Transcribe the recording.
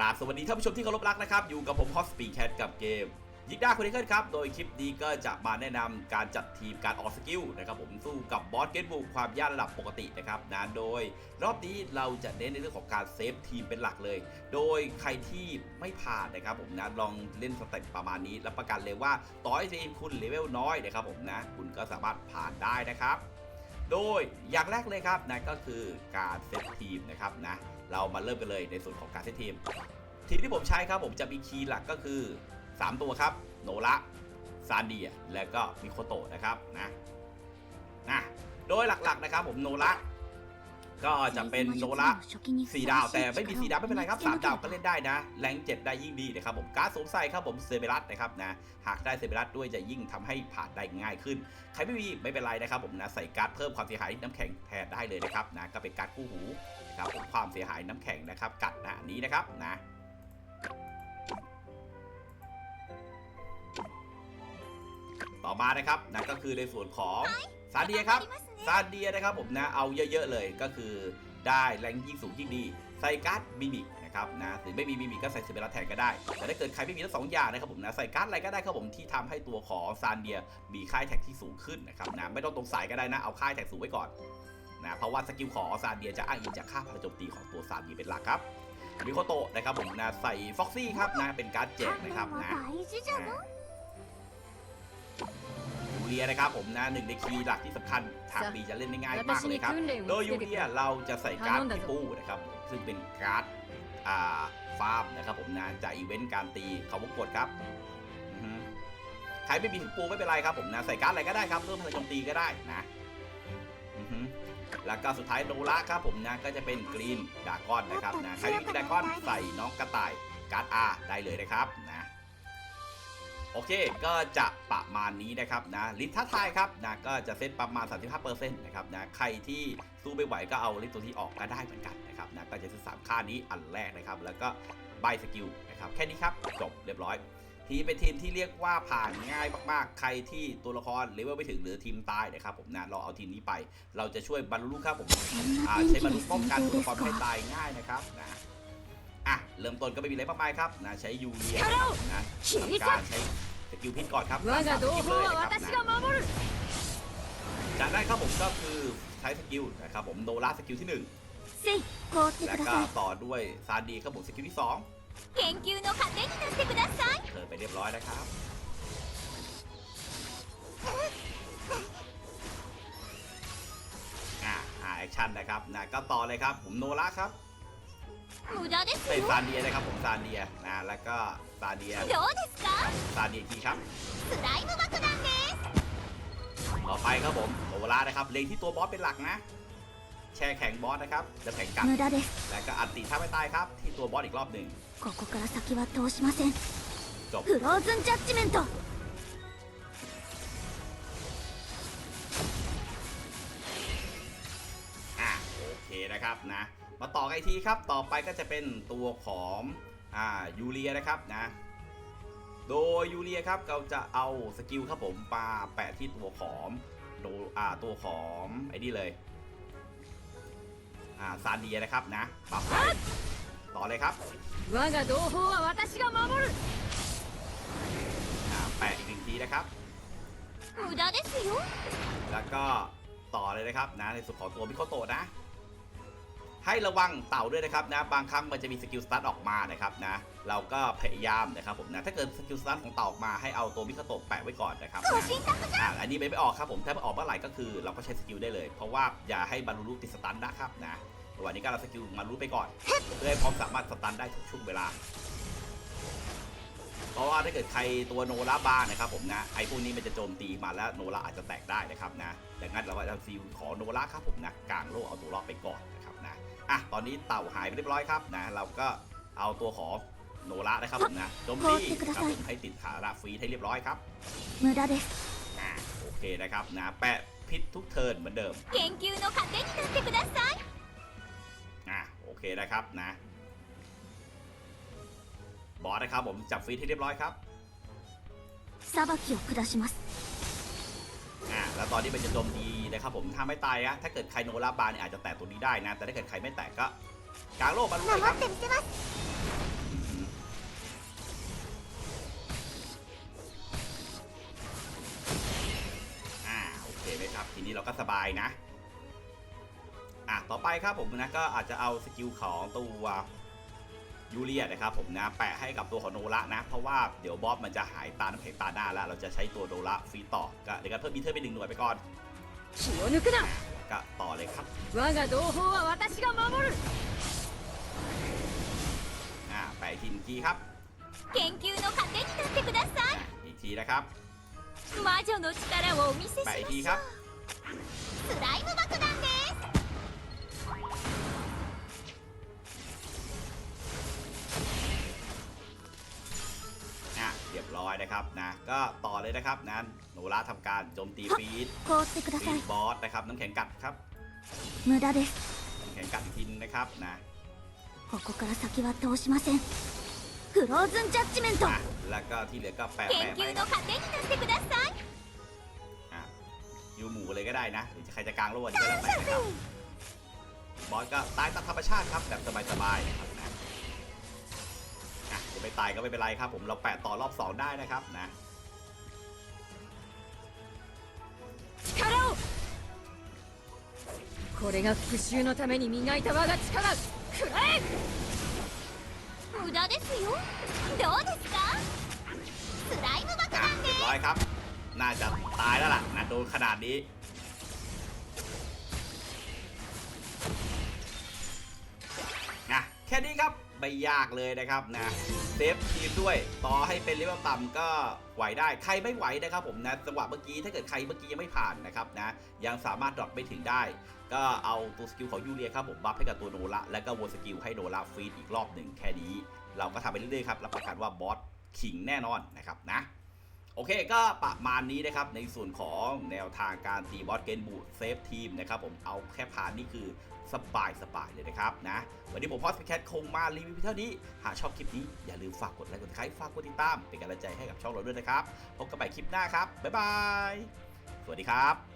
ราบสวัสดีท่านผู้ชมที่เคารพรักนะครับ อยู่กับผมฮอสปีแคทกับเกม ยิกด้าคนนี้ครับ โดยคลิปนี้ก็จะมาแนะนำการจัดทีมการออกสกิลนะครับผมสู้กับบอสเกตบุกความยากระดับปกตินะครับนะโดยรอบนี้เราจะเน้นในเรื่องของการเซฟทีมเป็นหลักเลย โดยใครที่ไม่ผ่านนะครับผมนะลองเล่นสเต็ปประมาณนี้รับประกันเลยว่าต่อให้ทีมคุณเลเวลน้อยนะครับผมนะคุณก็สามารถผ่านได้นะครับ โดยอย่างแรกเลยครับนะก็คือการเซตทีมนะครับนะเรามาเริ่มกันเลยในส่วนของการเซตทีม ทีมที่ผมใช้ครับผมจะมีคีย์หลักก็คือ 3 ตัวครับโนระซานเดียและก็มิโคโตะนะครับนะนะโดยหลักๆนะครับผมโนระ ก็จะเป็นโนระสี่ดาวแต่ไม่มีสี่ดาวไม่เป็นไรครับสามดาวก็เล่นได้นะ แรงเจ็ดได้ยิ่งดีนะครับผมการดสวมใส่ครับผมเซเบรัสนะครับนะหากได้เซเบรัสด้วยจะยิ่งทำให้ผ่านได้ง่ายขึ้น ใครไม่มีไม่เป็นไรนะครับผมนะใส่การ์ดเพิ่มความเสียหายน้ำแข็งแทนได้เลยนะครับนะก็เป็นการ์ดคู่หูนะครับผมความเสียหายน้ำแข็งนะครับกัดนะอันนี้นะครับนะต่อมานะครับนะก็คือในส่วนของซาเดียครับ ซาเดียนะครับผมนะเอาเยอะๆเลยก็คือได้แรงยิ่งสูงยิ่งดีใส่การ์ดมิมิกนะครับนะหรือไม่มีมิมิกก็ใส่เซเบรัสแทนก็ได้ แต่ถ้าเกิดใครไม่มีทั้งสองอย่างนะครับผมนะใส่การ์ดอะไรก็ได้ครับผมที่ทำให้ตัวของซานเดียมีค่ายแท็กที่สูงขึ้นนะครับนะไม่ต้องตรงสายก็ได้นะเอาค่ายแท็กสูงไว้ก่อนนะเพราะว่าสกิลของซานเดียจะอ้างอิงจากค่าพลังโจมตีของตัวซานเดียเป็นหลักครับมิโคโตะนะครับผมนะใส่ฟ็อกซี่ครับนะเป็นการ์ดแจกนะครับนะ เรียนะครับผมนะหนึ่งในคีย์หลักที่สำคัญทางปีจะเล่นได้ง่ายมากเลยครับ โดยยูเรียเราจะใส่การ์ดพิปูนะครับซึ่งเป็นการ์ดฟาร์มนะครับผมนะจากอีเวนต์การตีเขาวงกดครับใครไม่มีพิปูไม่เป็นไรครับผมนะใส่การ์ดอะไรก็ได้ครับเพิ่มพลังโจมตีก็ได้นะแล้วก็สุดท้ายโดระครับผมนะก็จะเป็นกรีนดากอนนะครับนะใครที่มีดากอนใส่น้องกระต่ายการ์ดอาได้เลยนะครับ โอเคก็จะประมาณนี้นะครับนะลิทท้าทายครับนะก็จะเซตประมาณ 35%นะครับนะใครที่สู้ไม่ไหวก็เอาลิทตัวที่ออกก็ได้เหมือนกันนะครับนะก็จะซื้อสามค่านี้อันแรกนะครับ แล้วก็ใบสกิลนะครับแค่นี้ครับจบเรียบร้อย ทีมเป็นทีมที่เรียกว่าผ่านง่ายมากๆ ใครที่ตัวละครเลเวลไม่ถึงหรือทีมตายนะครับผมนะเราเอาทีมนี้ไป เราจะช่วยบรรลุครับผมใช้บรรลุป้องกันตัวละครไม่ให้ตายง่ายนะครับนะ อะเริ่มต้นก็ไม่มีอะไรมากมายครับนะใช้ยูเรียนะนะการใช้สกิลพิษก่อนครับสกิลเลยครับนะจากนั้นครับผมก็คือใช้สกิลนะครับผมโนราสกิลที่หนึ่งแล้วก็ต่อด้วยซานดีครับผมสกิลที่สองเก่งคิวโนคาเต้นนัเตกุดาซังเธอไปเรียบร้อยนะครับอ่าแอคชั่นนะครับนะก็ต่อเลยครับผมโนราครับ 無駄です เป็น よ ซาเดียนะครับผมซาเดียนะแล้วก็ซาเดีย どうですか ซาเดียอีกทีครับ スライム爆弾です ต่อไปครับผมโนรานะครับเล็งที่ตัวบอสเป็นหลักนะ แช่แข็งบอสนะครับแล้วแข็งกัด 無駄です แล้วก็อัดตีท่าไม่ตายครับ ที่ตัวบอสอีกรอบหนึ่ง ここから先は通しません จบ フローズンジャッジメント อ่ะโอเคนะครับนะ มาต่อกัอีกทีครับ ต่อไปก็จะเป็นตัวของอ่ายูเรียนะครับนะ โดยยูเรียครับเราจะเอาสกิลครับผมปาแปะที่ตัวของโดอ่าตัวของไอ้นี่เลยอ่าซานเดียนะครับนะปับไปต่อเลยครับอ่าแปะอีกหนึ่งทีนะครับ แล้วก็ต่อเลยนะครับนะในส่วนของตัวมิโคโตะนะ ให้ระวังเต่าด้วยนะครับนะบางครั้งมันจะมีสกิลสตาร์ทออกมานะครับนะเราก็พยายามนะครับผมนะถ้าเกิดสกิลสตาร์ทของเต่าออกมาให้เอาตัวมิคาโตะแปะไว้ก่อนนะครับอ่าอันนี้ไม่ไปออกครับผมถ้าไปออกเมื่อไหร่ก็คือเราก็ใช้สกิลได้เลย เพราะว่าอย่าให้บรูรลุติดสตาร์ทนะครับนะวันนี้ก็เราสกิลมารู้ไปก่อนเพื่อให้พร้อมสามารถสตาร์ทได้ทุกช่วงเวลาเพราะว่าถ้าเกิดใครตัวโนราบ้านะครับผมนะไอ้พวกนี้มันจะโจมตีมาแล้วโนราอาจจะแตกได้นะครับนะดังนั้นเราจะซีขอโนราครับผมนะกลางโลกเอาตัวรอดไปก่อน อะตอนนี้เต่าหายไปเรียบร้อยครับนะเราก็เอาตัวของโนระนะครับผมนะโจมตีครับผมให้ติดขาระฟรีให้เรียบร้อยครับมือดาเดสอะโอเคนะครับนะแปะพิษทุกเทิร์นเหมือนเดิมเก่งคิวโนคาเตนินาเตกุดะไซอะโอเคนะครับนะบอสนะครับผมจับฟรีให้เรียบร้อยครับซาบากิโอคุดาชิมัสอะแล้วตอนนี้เป็นจะโจมตี เลยครับผมถ้าไม่ตายนะถ้าเกิดใครโนราบาเนี่ยอาจจะแตะตัวนี้ได้นะ แต่ถ้าเกิดใครไม่แตะก็กลางโลกมาลุยครับอ่าโอเคไหมครับ ทีนี้เราก็สบายนะอะต่อไปครับผมนะก็อาจจะเอาสกิลของตัวยูเลียนะครับผมนะแปะให้กับตัวของโนระนะ เพราะว่าเดี๋ยวบอสมันจะหายตาน้ำแข็งตาหน้าแล้ว เราจะใช้ตัวโนระฟรีต่อก็เดี๋ยวกันเพิ่มบีเทอร์ไปหนึ่งหน่วยไปก่อน 気を抜くな ก็ต่อเลยครับ 我が同胞は私が守る อ่า แปะอีกทีหนึ่งทีครับ 研究の糧になってくださ อ่ะอีกทีนะครับ い魔女の力をお見せし แปะ ま อีกที し ค ょ รับ うスライム爆弾で อยนะครับนะ ก็ต่อเลยนะครับนะโนระทำการโจมตีฟีด 凍ってくだ ฟี さい ดบอสนะครับ น้ำแข็งกัดครับ 無駄です น้ำแข็งกัดอีกทีนึงนะครับนะ ここから先は通しませんフローズンジャッジメント อ่ะแล้วก็ที่เหลือก็แปะ 研 แปะไป 究の糧になってください อ่ะยูหมูเลยก็ได้นะหรือใครจะกลางโลดก็แล้วแต่นะครับบอสก็ตายตามธรรมชาติครับแบบสบายๆนะครับนะอ่ะจะไม่ ตายก็ไม่เป็นไรครับ ผมเราแปะต่อรอบสองได้นะครับนะ 力をこれが復讐のために磨いた我が力くらえ無駄ですよどうですかスライム爆 อ่ะ 弾で เรียบร้อยครับ น่าจะตายแล้วล่ะนะโดนขนาดนี้ นะแค่นี้ครับ ไม่ยากเลยนะครับนะเซฟทีมด้วย ต่อให้เป็นเลเวลต่ำก็ไหวได้ใครไม่ไหวนะครับผมนะจังหวะเมื่อกี้ถ้าเกิดใครเมื่อกี้ยังไม่ผ่านนะครับนะยังสามารถดรอปไปถึงได้ ก็เอาตัวสกิลของยูเรียครับผมบัฟให้กับตัวโนระแล้วก็วนสกิลให้โนระฟีดอีกรอบหนึ่งแค่นี้ เราก็ทำไปเรื่อยๆครับรับประกันว่าบอสขิงแน่นอนนะครับนะโอเคก็ประมาณนี้นะครับในส่วนของแนวทางการตีบอสเกนบูเซฟทีมนะครับผมเอาแค่ผ่านนี่คือสบายสบายๆเลยนะครับนะ วันนี้ผมพอสแคทคงมารีวิวเพียงเท่านี้ หากชอบคลิปนี้อย่าลืมฝากกดไลค์กดไลค์ฝากกดติดตามเป็นกำลังใจให้กับช่องเราด้วยนะครับ พบกันใหม่คลิปหน้าครับ บ๊ายบาย สวัสดีครับ